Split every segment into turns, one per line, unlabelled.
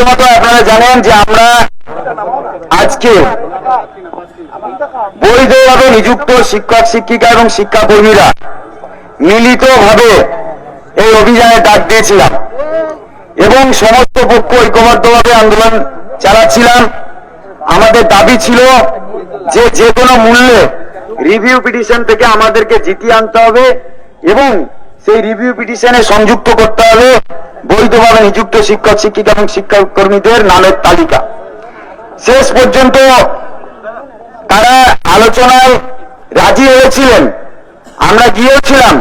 প্রথমত আপনারা জানেন যে আমরা আজকে বৈধভাবে নিযুক্ত শিক্ষক, শিক্ষিকা এবং শিক্ষাকর্মীরা মিলিতভাবে এই অভিযানে ডাক দিয়েছিলাম এবং সমস্ত পক্ষ ঐক্যবদ্ধভাবে আন্দোলন চালাচ্ছিলাম। আমাদের দাবি ছিল যে যে কোনো মূল্যে রিভিউ পিটিশন থেকে আমাদেরকে জিতিয়ে আনতে হবে এবং সেই রিভিউ পিটিশনে সংযুক্ত করতে হবে। বৈধভাবে নিযুক্ত শিক্ষক, শিক্ষিকা এবং শিক্ষাকর্মীদের নামের তালিকা। শেষ পর্যন্ত তারা আলোচনায় রাজি হয়েছিলেন। আমরা গিয়েছিলাম,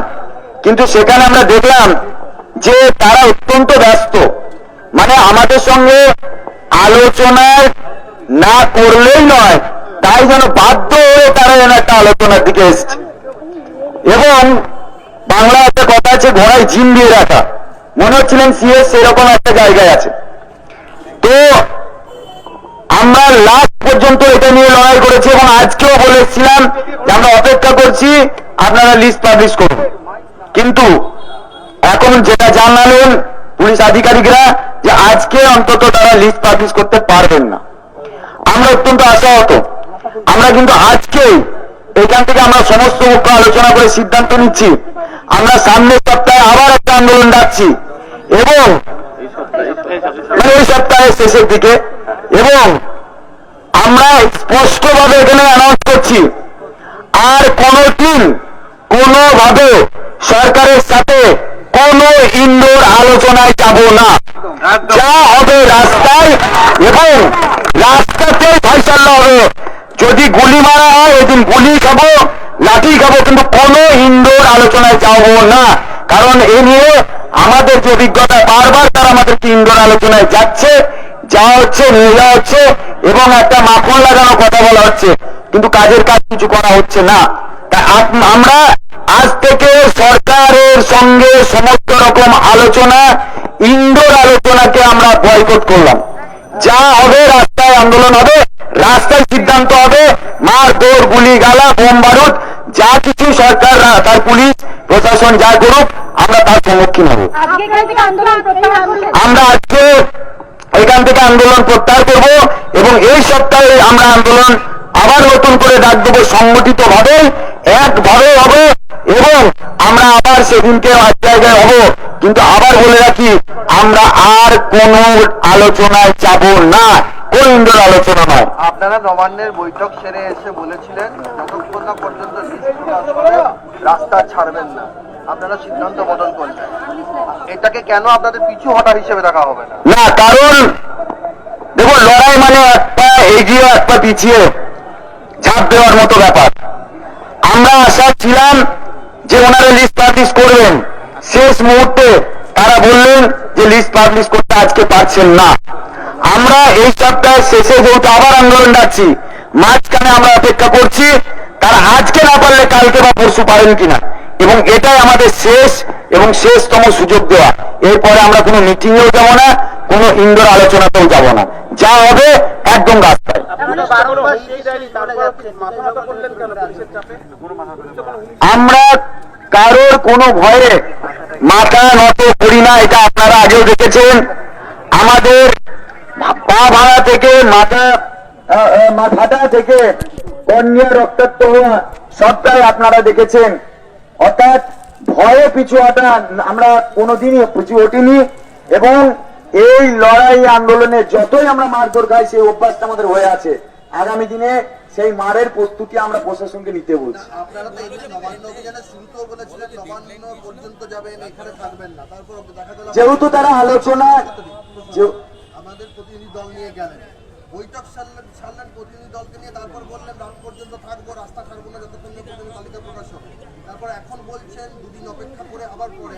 কিন্তু সেখানে আমরা দেখলাম যে তারা অত্যন্ত ব্যস্ত। মানে আমাদের সঙ্গে আলোচনায় না করলেই নয়, তাই যেন বাধ্য হয়ে তারা যেন একটা আলোচনার দিকে এসছে। এবং বাংলা একটা কথা আছে ঘোড়ায় জিম দিয়ে রাখা। মনে হচ্ছিলেন সিএস সেরকম একটা জায়গায় আছে। তো আমরা লাস্ট পর্যন্ত এটা নিয়ে লড়াই করেছি এবং আজকেও বলেছিলাম যে আমরা অপেক্ষা করছি, আপনারা লিস্ট পাবলিশ করুন। কিন্তু এখন যেটা জানালেন পুলিশ আধিকারিকরা যে আজকে অন্তত তারা লিস্ট পাবলিশ করতে পারবেন না। আমরা অত্যন্ত আশাহত। আমরা কিন্তু আজকেই এখান থেকে আমরা সমস্ত পক্ষ আলোচনা করে সিদ্ধান্ত নিচ্ছি। আমরা সামনের সপ্তাহে আবার একটা আন্দোলন ডাকছি। এবং মানে এই সপ্তাহের শেষের দিকে এবং আমরা স্পষ্টভাবে এখানে অ্যানাউন্স করছি আর কোনোদিন কোনোভাবে সরকারের সাথে কোন ইন্দোর আলোচনায় যাব না। যা হবে রাস্তায় এবং রাস্তাতেই ফয়সাল্লা হবে। যদি গুলি মারা হয় ওইদিন গুলি খাব লাঠি খাব কিন্তু কোন ইন্দোর আলোচনায় যাব না। কারণ এ নিয়ে আমাদের যে অভিজ্ঞতা বারবার তারা আমাদেরকে ইন্দোর আলোচনায় যাচ্ছে যাওয়া হচ্ছে, নিয়ে যাওয়া হচ্ছে এবং একটা মাখন লাগানো কথা বলা হচ্ছে। কিন্তু কাজের কাজ কিছু করা হচ্ছে না। আমরা আজ থেকে সরকারের সঙ্গে সমস্ত রকম আলোচনা ইন্দোর আলোচনাকে আমরা বয়কট করলাম। যা হবে রাস্তায় আন্দোলন হবে, রাস্তায় সিদ্ধান্ত হবে, মার দৌড়, গুলি, গালা, বোম, বারুদ, যা কিছু সরকার তার পুলিশ, প্রশাসন যা করুক আমরা তার সম্মুখীন হব।
আজকে এখান থেকে আন্দোলন প্রত্যাহার করলেন
আমরা আজকে এখান থেকে আন্দোলন প্রত্যাহার করব এবং এই সপ্তাহে আমরা আন্দোলন আবার নতুন করে ডাক দেবো সংগঠিত ভাবে একভাবে হবে এবং আমরা আবার সেদিনকে এক জায়গায় হব। কিন্তু আবার বলে রাখি আমরা আর কোন আলোচনায় যাব না কোন আলোচনা নয়।
আপনারা নবান্নের বৈঠক সেরে এসে বলেছিলেন যতক্ষণ না পর্যন্ত রাস্তা ছাড়বেন না। আপনারা সিদ্ধান্ত বদল করলেন এটাকে কেন আপনাদের পিছু হটা হিসেবে দেখা হবে না?
না, কারণ দেখো লড়াই মানে একটা এগিয়ে একটা পিছিয়ে, ঝাঁপ দেওয়ার মতো ব্যাপার। আমরা আশা ছিলাম যে ওনারা লিস্ট পাবলিশ করবেন। শেষ মুহূর্তে তারা বললেন যে লিস্ট পাবলিশ করতে আজকে পারছেন না। আমরা এই সপ্তাহের শেষে যেহেতু আবার আন্দোলন ডাকছি, মাঝখানে আমরা অপেক্ষা করছি, তারা আজকে না পারলে কালকে বা পরশু পারেন কিনা। এবং এটাই আমাদের শেষ এবং শেষতম সুযোগ দেওয়া। এরপরে আমরা কোনো মিটিংয়েও যাব না, কোনো ইন্দোর আলোচনাতেও যাব না। যা হবে একদম রাস্তায়। আমরা কারোর কোনো ভয়ে মাথা নত করি না, এটা আপনারা আগেও দেখেছেন। আমাদের পা ভাড়া থেকে মাথা মাথাটা থেকে কর্নিয়া রক্তাক্ত হওয়া সবটাই আপনারা দেখেছেন। অর্থাৎ ভয়ে পিছু হটা আমরা কোনোদিনই পিছু হটিনি এবং এই লড়াই আন্দোলনে যতই আমরা মারধর খাই সেই অভ্যাসটা আমাদের হয়ে আছে। আগামী দিনে সেই মারের প্রস্তুতি আমরা প্রশাসনকে নিতে বলছি। যেহেতু তারা আলোচনা
আমাদের প্রতিনিধি দল নিয়ে গেলেন। বৈঠক সারলেন সারলেন প্রতিনিধি দলকে নিয়ে তারপর বললেন রাত পর্যন্ত থাকব রাস্তা ছাড়বো না যতক্ষণ তালিকা প্রকাশ হবে। তারপর এখন বলছেন, দুদিন অপেক্ষা করে আবার পরে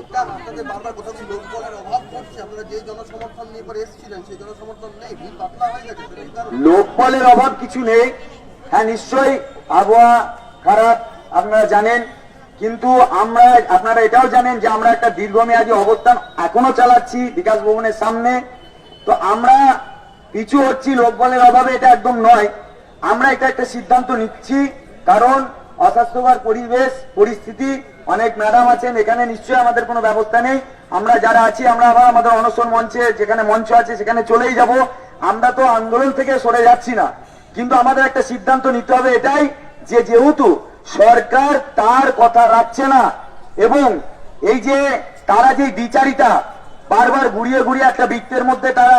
এটা আপনাদের বারবার কোথাও কি লোক বলের অভাব আপনারা যে জনসমর্থন নিয়ে পরে এসেছিলেন, সেই জনসমর্থন নেই, ভিড় পাতলা হয়ে গেছে। কারণ
লোকবলের অভাব কিছু নেই। হ্যাঁ নিশ্চয়ই আবহাওয়া খারাপ, আপনারা জানেন। কিন্তু আমরা, আপনারা এটাও জানেন যে আমরা একটা দীর্ঘমেয়াদী অবস্থান এখনও চালাচ্ছি বিকাশ ভবনের সামনে। তো আমরা পিছু হচ্ছি, লোকবলের অভাবে এটা একদম নয়। আমরা এটা একটা সিদ্ধান্ত নিচ্ছি, কারণ অস্বাস্থ্যকর পরিবেশ, পরিস্থিতি, অনেক ম্যাডাম আছেন, এখানে নিশ্চয়ই আমাদের কোনো ব্যবস্থা নেই। আমরা যারা আছি, আমরা আবার আমাদের অনশন মঞ্চে, যেখানে মঞ্চ আছে, সেখানে চলেই যাব। আমরা তো আন্দোলন থেকে সরে যাচ্ছি না। কিন্তু আমাদের একটা সিদ্ধান্ত নিতে হবে এটাই যে যেহেতু সরকার তার কথা রাখছে না, এবং এই যে তারা যে বিচারিতা, বারবার ঘুরিয়ে ঘুরিয়ে একটা বৃত্তের মধ্যে তারা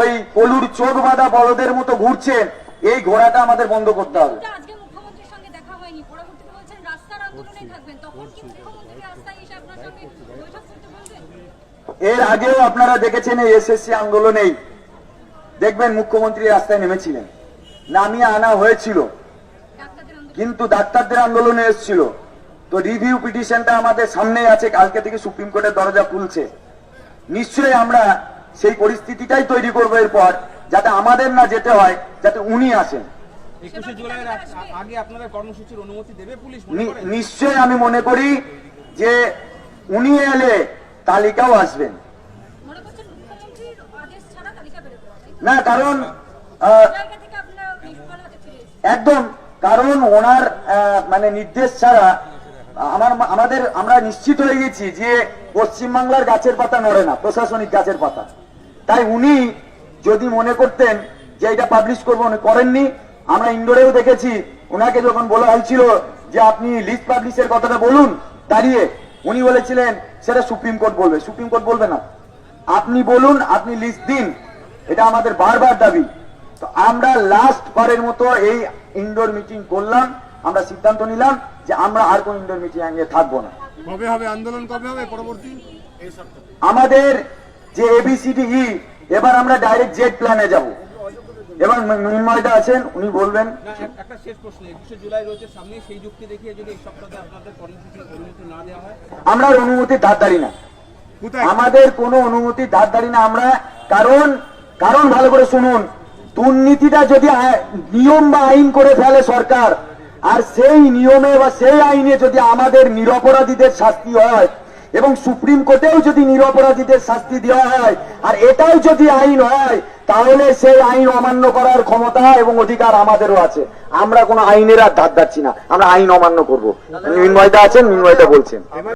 ওই কলুর চোখ বাঁধা বলদের মতো ঘুরছেন, এই ঘোড়াটা আমাদের বন্ধ করতে হবে
কিন্তু আজকে মুখ্যমন্ত্রীর সঙ্গে দেখা হয়নি পরবর্তীতে বলছেন রাস্তার আন্দোলনে থাকবেন তখন কি মুখ্যমন্ত্রীকে রাস্তায় এসে আপনার সঙ্গে বৈঠক করতে বলবেন
এর আগেও আপনারা দেখেছেন এই এসএসসি আন্দোলনেই। দেখবেন মুখ্যমন্ত্রী রাস্তায় নেমেছিলেন। নামিয়ে আনা হয়েছিল। কিন্তু ডাক্তারদের আন্দোলনে এসেছিল। তো রিভিউ পিটিশনটা আমাদের সামনেই আছে কালকে থেকে সুপ্রিম কোর্টের দরজা খুলছে। নিশ্চয়ই আমরা সেই পরিস্থিতিটাই তৈরি করব এরপর যাতে আমাদের না যেতে হয় যাতে উনি আসেন।
একুশে জুলাইয়ের আগে আপনারা কর্মসূচির অনুমতি দেবে পুলিশ মনে
নিশ্চয়ই আমি মনে করি যে উনি এলে তালিকাও আসবেন
মনে?
না কারণ আহ,
জায়গা থেকে আপনারা নিষ্ফল হাতে ফিরে এসেছেন?
একদম কারণ ওনার আহ, মানে নির্দেশ ছাড়া আমার আমাদের আমরা নিশ্চিত হয়ে গেছি যে পশ্চিমবাংলার গাছের পাতা নড়ে না প্রশাসনিক গাছের পাতা। তাই উনি যদি মনে করতেন যে এটা পাবলিশ করব উনি করেননি আমরা ইন্ডোরেও দেখেছি ওনাকে যখন বলা হয়েছিল যে আপনি লিস্ট পাবলিশের কথাটা বলুন দাঁড়িয়ে উনি বলেছিলেন সেটা সুপ্রিম কোর্ট বলবে। সুপ্রিম কোর্ট বলবে না। আপনি বলুন আপনি লিস্ট দিন। এটা আমাদের বারবার দাবি। তো আমরা লাস্ট বারের মতো এই ইনডোর মিটিং করলাম। আমরা সিদ্ধান্ত নিলাম যে আমরা আর কোন ইনডোর মিটিং এ থাকব না।
কবে হবে? আন্দোলন কবে হবে? পরবর্তী?
আমাদের যে এবিসিডি ই এবার আমরা ডাইরেক্ট জেড প্ল্যানে যাব। এবং মৃন্ময়দা আছেন উনি বলবেন
একটা শেষ প্রশ্ন একুশে জুলাই রয়েছে সামনে সেই যুক্তি দেখিয়ে যদি এই সপ্তাহে আপনাদের কর্মসূচির অনুমতি না দেওয়া হয়?
আমরা আর অনুমতির ধার ধারি না। আমাদের কোনো অনুমতি ধার ধারি না আমরা কারণ কারণ ভালো করে শুনুন দুর্নীতিটা যদি নিয়ম বা আইন করে ফেলে সরকার আর সেই নিয়মে বা সেই আইনে যদি আমাদের নিরপরাধীদের শাস্তি হয় এবং সুপ্রিম কোর্টেও যদি নিরপরাধীদের শাস্তি দেওয়া হয় আর এটাও যদি আইন হয় তাহলে সেই আইন অমান্য করার ক্ষমতা এবং অধিকার আমাদেরও আছে। আমরা কোনো আইনের আর ধার ধারছি না। আমরা আইন অমান্য করব। মিনময়দা আছেন, মিনময়দা বলছেন।